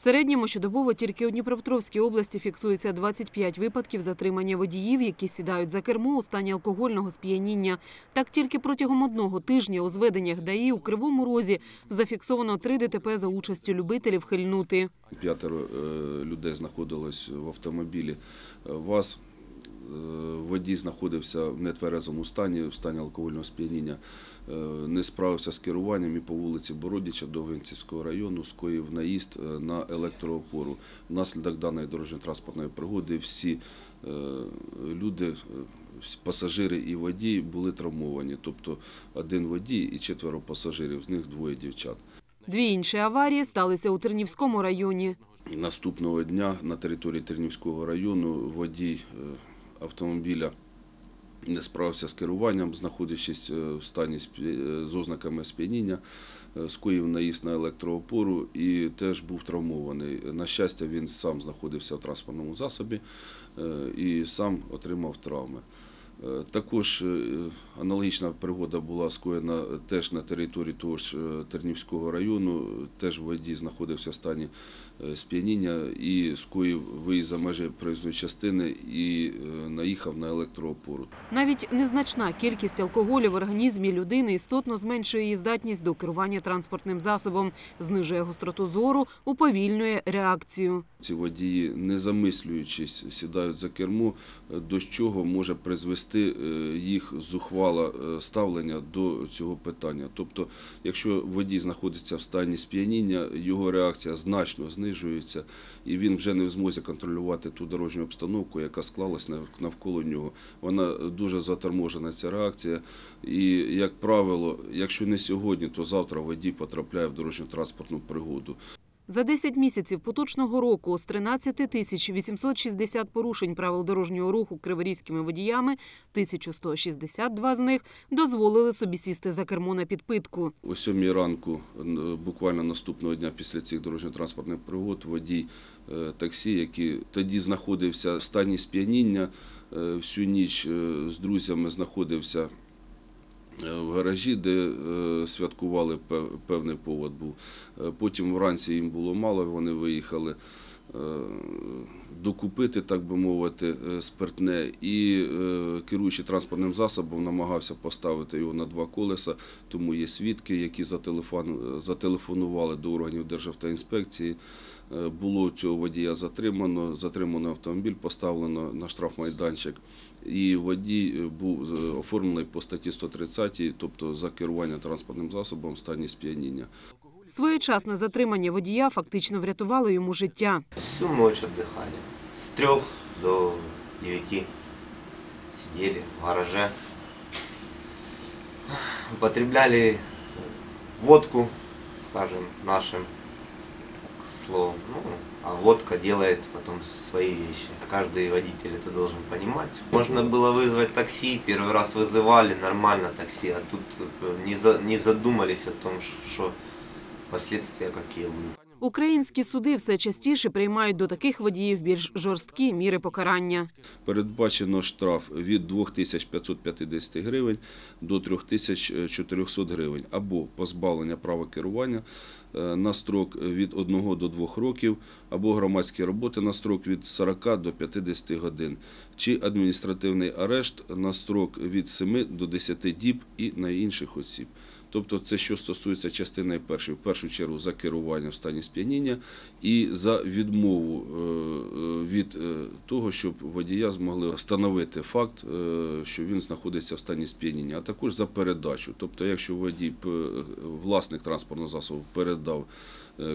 середньому щодобово тільки у Дніпропетровській області фіксується 25 випадків затримання водіїв, які сідають за кермо у стані алкогольного сп'яніння. Так тільки протягом одного тижня у зведеннях ДАІ у Кривому Розі зафіксовано три ДТП за участю любителів хильнути. П'ятеро е, людей знаходилось в автомобілі е, ВАЗ. Е, Водій знаходився в нетверезому стані, в стані алкогольного сп'яніння, е, не справився з керуванням і по вулиці Бородіча Довгинцівського району скоїв наїзд е, на електроопору. Внаслідок даної дорожньо-транспортної пригоди всі люди, пасажири і водій були травмовані. Тобто один водій і четверо пасажирів, з них двоє дівчат. Дві інші аварії сталися у Тернівському районі. Наступного дня на території Тернівського району водій автомобіля не справився з керуванням, знаходячись е, в стані е, з ознаками сп'яніння, е, скоїв наїзд на електроопору і теж був травмований. На щастя, він сам знаходився в транспортному засобі і сам отримав травми. Е, Також е, аналогічна пригода була скоєна теж на території того ж е, Тернівського району. Теж водій знаходився в стані сп'яніння і скоїв виїзд за межі проїзної частини і наїхав на електроопору. Навіть незначна кількість алкоголю в організмі людини істотно зменшує її здатність до керування транспортним засобом, знижує гостроту зору, уповільнює реакцію. Ці водії, не замислюючись, сідають за кермо, до чого може призвести е, їх зухвале е, ставлення до цього питання. Тобто, якщо водій знаходиться в стані сп'яніння, його реакція значно знижується, і він вже не в змозі контролювати ту дорожню обстановку, яка склалась навколо нього. Вона дуже заторможена, ця реакція. І, як правило, якщо не сьогодні, то завтра водій потрапляє в дорожньо-транспортну пригоду. За 10 місяців поточного року з 13 тисяч 860 порушень правил дорожнього руху криворізькими водіями 1162 з них дозволили собі сісти за кермо на підпитку. О сьомій ранку, буквально наступного дня після цих дорожньо-транспортних пригод, водій е, таксі, який тоді знаходився в стані сп'яніння, е, всю ніч е, з друзями знаходився в гаражі, де е, святкували певний повод був. Е, Потім вранці їм було мало, вони виїхали докупити, так би мовити, е, спиртне, і е, керуючи транспортним засобом, намагався поставити його на два колеса. Тому є свідки, які зателефонували до органів Державтоінспекції. Е, Було цього водія затримано, затримано автомобіль, поставлено на штрафмайданчик. І водій е, був е, оформлений по статті 130, тобто за керування транспортним засобом в стані сп'яніння. Своєчасне затримання водія фактично врятувало йому життя. Всю ночь отдыхали. С трех до девяти сидели в гараже. Употребляли водку, скажем, нашим словом. Ну, а водка делает потом свои вещи. Каждый водитель это должен понимать. Можно было вызвать такси, первый раз вызывали нормально такси, а тут э, не, за- не задумались о том, что последствия какие будут. Українські суди все частіше приймають до таких водіїв більш жорсткі міри покарання. Передбачено штраф від 2550 гривень до 3400 гривень або позбавлення права керування е, на строк від 1 до 2 років, або громадські роботи на строк від 40 до 50 годин, чи адміністративний арешт на строк від 7 до 10 діб і на інших осіб. Тобто це що стосується частини першої, в першу чергу за керування в стані сп'яніння і за відмову е, е, від е, того, щоб водія змогли встановити факт, що він знаходиться в стані сп'яніння, а також за передачу. Тобто, якщо водій, власник транспортного засобу передав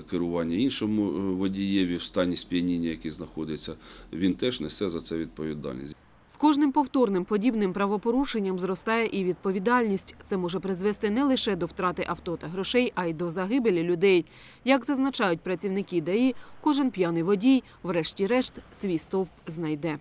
керування іншому водієві в стані сп'яніння, який знаходиться, він теж несе за це відповідальність. З кожним повторним подібним правопорушенням зростає і відповідальність. Це може призвести не лише до втрати авто та грошей, а й до загибелі людей. Як зазначають працівники ДАІ, кожен п'яний водій, врешті-решт, свій стовп знайде.